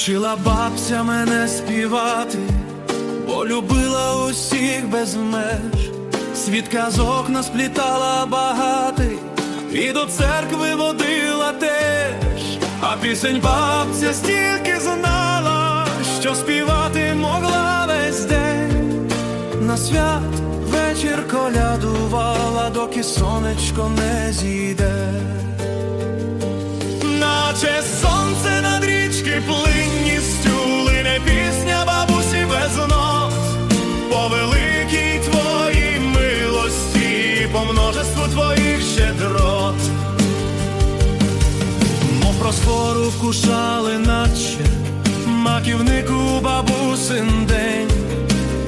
Вчила бабця мене співати, бо любила усіх без меж, світ казок насплітала багатий, і до церкви водила теж, а пісень бабця стільки знала, що співати могла весь день. На свят вечір колядувала, доки сонечко не зійде. Наче сонце над річки плинністю просфору вкушали, наче маківнику бабусин день,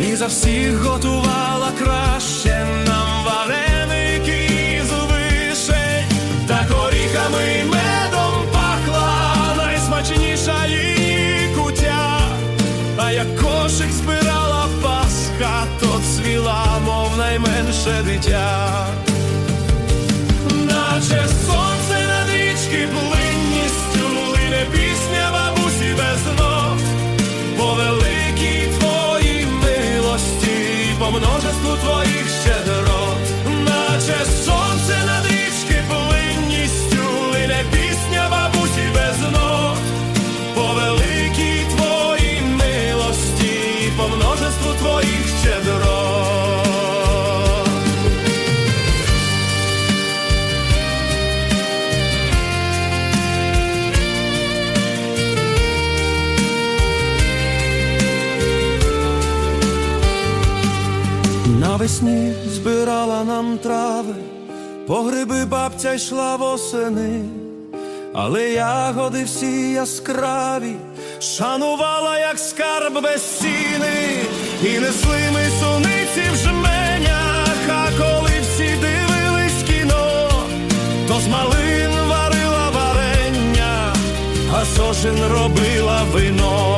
і за всіх готувала краще нам вареники з вишень, та горіхами медом пахла найсмачніша її кутя, а як кошик збирала пасха, то цвіла, мов найменше дитя. Навесні збирала нам трави, по гриби бабця йшла восени, але ягоди всі яскраві, шанувала, як скарб безцінний, і несли ми суниці в жменях, а коли всі дивились кіно, то з малин варила варення, а сошин робила вино.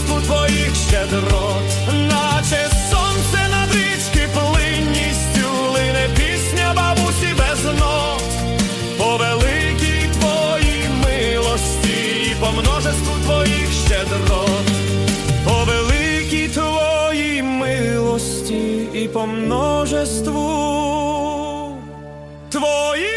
По твоїх щедрот, наче сонце над річки плинністю лине пісня бабусі без нот, по великій твоїй милості, по множеству твоїх щедрот. По великій твоїй милості і по множеству твоїх